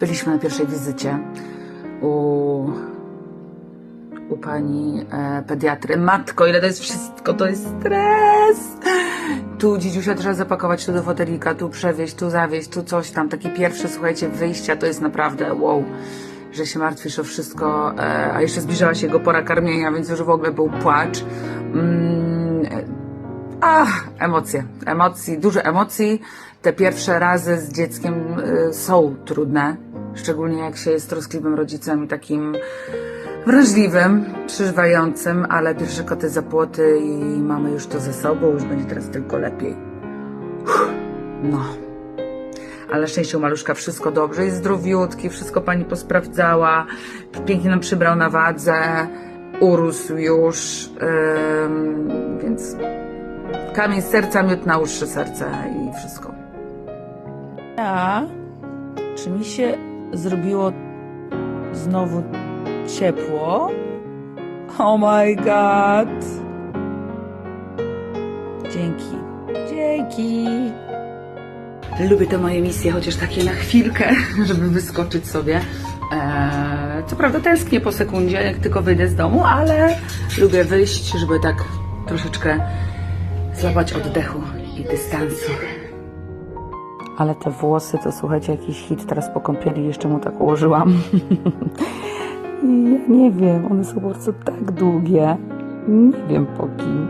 Byliśmy na pierwszej wizycie u, u pani e, pediatry. Matko, ile to jest wszystko, to jest stres! Tu dzidziusia trzeba zapakować tu do fotelika, tu przewieźć, tu zawieźć, tu coś tam. Takie pierwsze, słuchajcie, wyjścia to jest naprawdę wow, że się martwisz o wszystko. E, a jeszcze zbliżała się jego pora karmienia, więc już w ogóle był płacz. Mm, e, Ach, emocje, emocji, dużo emocji. Te pierwsze razy z dzieckiem y, są trudne, szczególnie jak się jest troskliwym rodzicem i takim wrażliwym, przeżywającym, ale pierwsze koty za płoty i mamy już to ze sobą, już będzie teraz tylko lepiej. No. Ale szczęście u maluszka wszystko dobrze, jest zdrowiutki, wszystko pani posprawdzała, pięknie nam przybrał na wadze, urósł już, więc kamień z serca, miód na uszy serce i wszystko. A czy mi się zrobiło znowu ciepło? Oh my god! Dzięki. Dzięki. Lubię te moje misje, chociaż takie na chwilkę, żeby wyskoczyć sobie. Eee, co prawda tęsknię po sekundzie, jak tylko wyjdę z domu, ale lubię wyjść, żeby tak troszeczkę złapać oddechu i dystansu. Ale te włosy to słuchajcie, jakiś hit teraz po kąpieli jeszcze mu tak ułożyłam. I ja nie wiem, one są po prostu tak długie. Nie wiem po kim.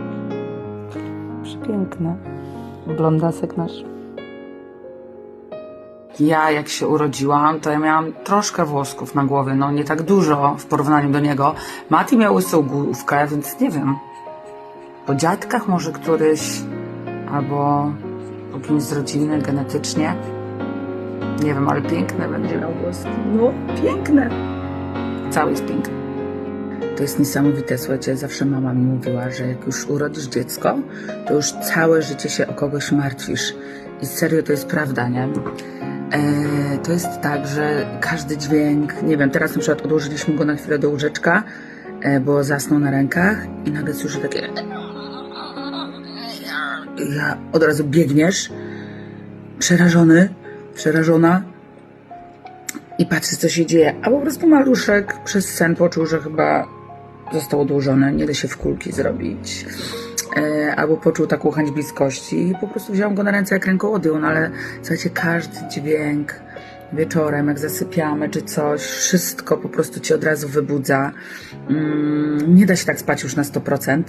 Przepiękne. Blondasek nasz. Ja jak się urodziłam, to ja miałam troszkę włosków na głowie, no nie tak dużo w porównaniu do niego. Mati miał łysą główkę, więc nie wiem. Po dziadkach może któryś, albo po kimś z rodziny genetycznie. Nie wiem, ale piękne będzie miał włoski. No, piękne. Cały jest piękny. To jest niesamowite, słuchajcie, zawsze mama mi mówiła, że jak już urodzisz dziecko, to już całe życie się o kogoś martwisz. I serio to jest prawda, nie? E, to jest tak, że każdy dźwięk, nie wiem, teraz na przykład odłożyliśmy go na chwilę do łóżeczka, e, bo zasnął na rękach i nagle słyszę takie... Ja od razu biegniesz, przerażony, przerażona i patrzysz, co się dzieje. A po prostu maluszek przez sen poczuł, że chyba został odłożony, nie da się w kulki zrobić. E, albo poczuł taką chęć bliskości i po prostu wziąłem go na ręce jak ręką odjął, no ale słuchajcie, każdy dźwięk wieczorem, jak zasypiamy czy coś, wszystko po prostu cię od razu wybudza. Mm, nie da się tak spać już na 100%.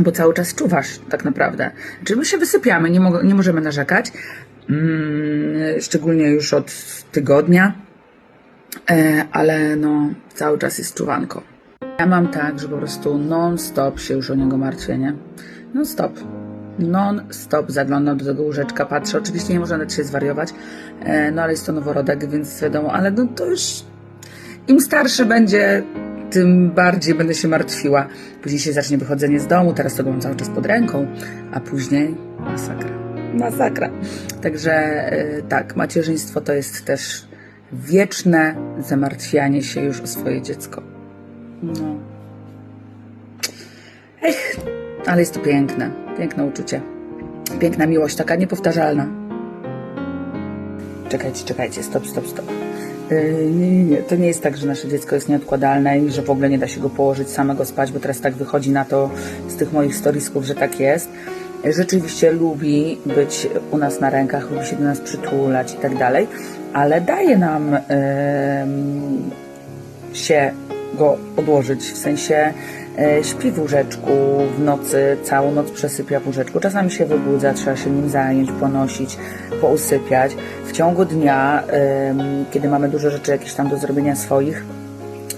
Bo cały czas czuwasz, tak naprawdę. Czyli my się wysypiamy, nie, mo- nie możemy narzekać. Mm, szczególnie już od tygodnia. E, ale no, cały czas jest czuwanko. Ja mam tak, że po prostu non-stop się już o niego martwię, nie? Non-stop. Non-stop zaglądam do tego łóżeczka, patrzę. Oczywiście nie można dać się zwariować, e, no ale jest to noworodek, więc wiadomo, ale no to już im starszy będzie, tym bardziej będę się martwiła. Później się zacznie wychodzenie z domu, teraz to mam cały czas pod ręką, a później masakra. Masakra. Także e, tak, macierzyństwo to jest też wieczne zamartwianie się już o swoje dziecko. No. Ech, ale jest to piękne, piękne uczucie. Piękna miłość, taka niepowtarzalna. Czekajcie, czekajcie, stop, stop, stop. Yy, nie, nie, nie, to nie jest tak, że nasze dziecko jest nieodkładalne i że w ogóle nie da się go położyć samego spać, bo teraz tak wychodzi na to z tych moich storisków, że tak jest. Rzeczywiście lubi być u nas na rękach, lubi się do nas przytulać i tak dalej, ale daje nam em, się go odłożyć, w sensie e, śpi w łóżeczku w nocy, całą noc przesypia w łóżeczku. Czasami się wybudza, trzeba się nim zająć, ponosić, pousypiać. W ciągu dnia, kiedy mamy dużo rzeczy jakieś tam do zrobienia swoich,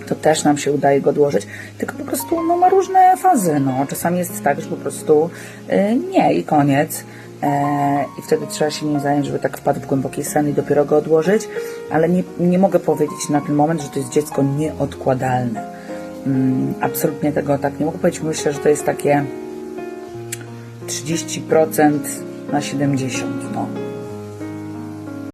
to też nam się udaje go odłożyć, tylko po prostu no, ma różne fazy. No. Czasami jest tak, że po prostu y, nie i koniec. E, I wtedy trzeba się nim zająć, żeby tak wpadł w głęboki sen i dopiero go odłożyć, ale nie, nie mogę powiedzieć na ten moment, że to jest dziecko nieodkładalne. Mm, absolutnie tego tak nie mogę powiedzieć. Myślę, że to jest takie 30% na 70%. No.